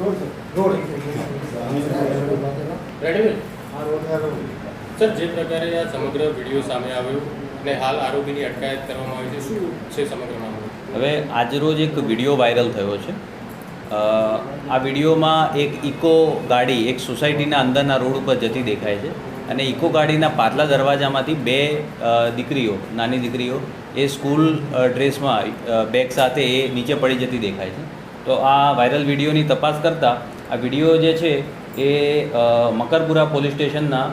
Road sir જે પ્રકારે આ સમગ્ર વીડિયો સામે આવ્યો અને હાલ આરોપીની અટકાયત કરવામાં આવી છે શું છે સમગ્ર મામલો? હવે આજરોજ એક વીડિયો વાયરલ થયો છે. આ વિડીયોમાં એક ઇકો ગાડી એક સોસાયટીના અંદરના રોડ ઉપર જતી દેખાય છે અને ઇકો ગાડીના પાછલા દરવાજામાંથી બે દીકરીઓ નાની દીકરીઓ એ સ્કૂલ ડ્રેસમાં બેગ સાથે એ નીચે પડી જતી દેખાય છે. તો આ વાયરલ વિડીયોની તપાસ કરતાં આ વીડિયો જે છે એ મકરપુરા પોલીસ સ્ટેશનના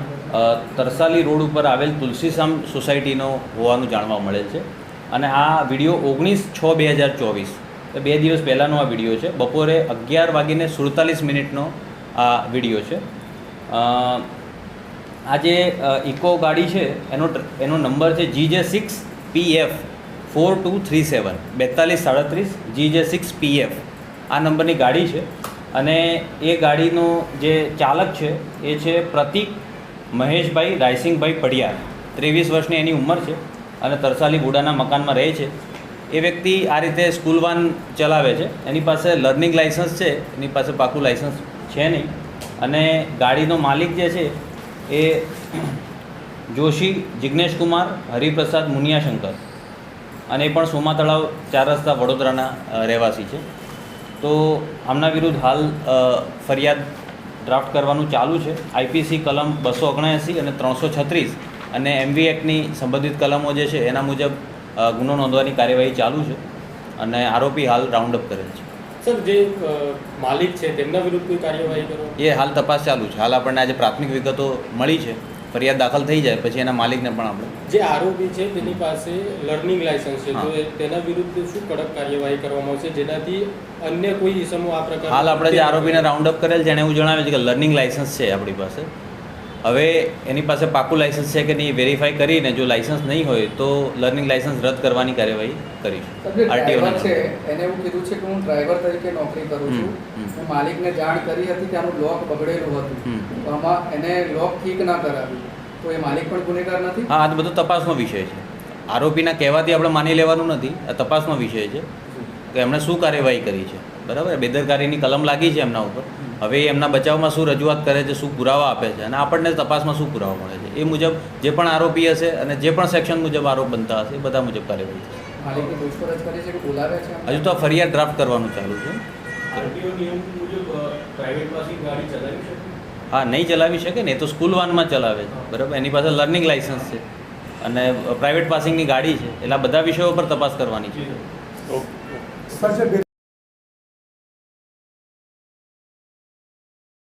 તરસાલી રોડ ઉપર આવેલ તુલસીસામ સોસાયટીનો હોવાનું જાણવા મળેલ છે. અને આ વીડિયો ઓગણીસ છ બે હજાર ચોવીસ. બે દિવસ પહેલાંનો આ વીડિયો છે. બપોરે અગિયાર વાગીને સુડતાલીસ મિનિટનો આ વીડિયો છે. આ જે ઇકો ગાડી છે, એનો એનો નંબર છે G J six P F, four two three seven, બેતાલીસ સાડત્રીસ, જી જે સિક્સ પી એફ. આ નંબરની ગાડી છે અને એ ગાડીનો જે ચાલક છે એ છે પ્રતિક મહેશભાઈ રાયસિંગભાઈ પડિયાર ત્રેવીસ વર્ષની એની ઉંમર છે અને તરસાલી બુડાના મકાનમાં રહે છે. એ વ્યક્તિ આ રીતે સ્કૂલ વાન ચલાવે છે. એની પાસે લર્નિંગ લાઇસન્સ છે. એની પાસે પાકું લાઇસન્સ છે નહીં. અને ગાડીનો માલિક જે છે એ જોશી જિજ્ઞેશ કુમાર, હરિપ્રસાદ મુનિયાશંકર. અને એ પણ સોમા તળાવ ચાર રસ્તા વડોદરાના રહેવાસી છે. તો આમના વિરુદ્ધ હાલ ફરિયાદ ડ્રાફ્ટ કરવાનું ચાલુ છે. આઈપીસી કલમ બસો ઓગણએંસી અને ત્રણસો છત્રીસ અને એમવી એક્ટની સંબંધિત કલમો જે છે એના મુજબ ગુનો નોંધવાની કાર્યવાહી ચાલુ છે અને આરોપી હાલ રાઉન્ડ અપ કરેલ છે. સર જે માલિક છે તેમના વિરુદ્ધ કોઈ કાર્યવાહી કરો? એ હાલ તપાસ ચાલુ છે. હાલ આપણને આજે પ્રાથમિક વિગતો મળી છે. ફરિયાદ દાખલ થઈ જાય પછી એના માલિકને પણ આપણે જે આરોપી છે તેની પાસે લર્નિંગ લાયસન્સ છે. તો તેના વિરુદ્ધ શું કડક કાર્યવાહી કરવામાં આવશે? જેનાથી અન્ય કોઈ ઇસમો આ પ્રકાર હાલ આપણે જે આરોપીને રાઉન્ડ અપ કરેલ છે એણે એવું જણાવ્યું છે કે લર્નિંગ લાઇસન્સ છે આપણી પાસે. હવે એની પાસે પાકું લાઇસન્સ છે કે નહીં વેરીફાઈ કરીને જો લાઇસન્સ નહીં હોય તો લર્નિંગ લાઇસન્સ રદ કરવાની કાર્યવાહી કરીશું. ના. છે એને એવું કીધું છે કે હું ડ્રાઈવર તરીકે નોકરી કરું છું. હમ. માલિકને જાણ કરી હતી કે આનું લોક બગડેલું હતું. તો આમાં એને લોક ઠીક ના કરાવ્યું. તો એ માલિક પણ ગુનેગાર નથી? હા આ બધો તપાસનો વિષય છે. આરોપીના કહેવાથી આપણે માની લેવાનું નથી. આ તપાસનો વિષય છે. કે એમણે શું કાર્યવાહી કરી છે? બરાબર? બેદરકારીની કલમ લાગી છે એમના ઉપર. હવે એમના બચાવમાં શું રજૂઆત કરે છે શું પુરાવા આપે છે અને આપણને તપાસમાં શું પુરાવા મળે છે? એ મુજબ જે પણ આરોપી હશે અને જે પણ સેક્શન મુજબ આરોપ બનતા હશે એ બધા મુજબ કાર્યવાહી થશે. માલિકે પૂછપરછ કરી છે કે બોલાવે છે એમને? હજુ તો ફરિયાદ ડ્રાફ્ટ કરવાનું ચાલુ છે. આરટીઓ નિયમ મુજબ પ્રાઇવેટ પાસિંગ ગાડી ચલાવી શકે? હા નહીં ચલાવી શકે ને એ તો સ્કૂલ વાનમાં ચલાવે છે. બરાબર? એની પાસે લર્નિંગ લાઇસન્સ છે અને પ્રાઇવેટ પાસિંગની ગાડી છે. એટલે બધા વિષયો પર તપાસ કરવાની છે.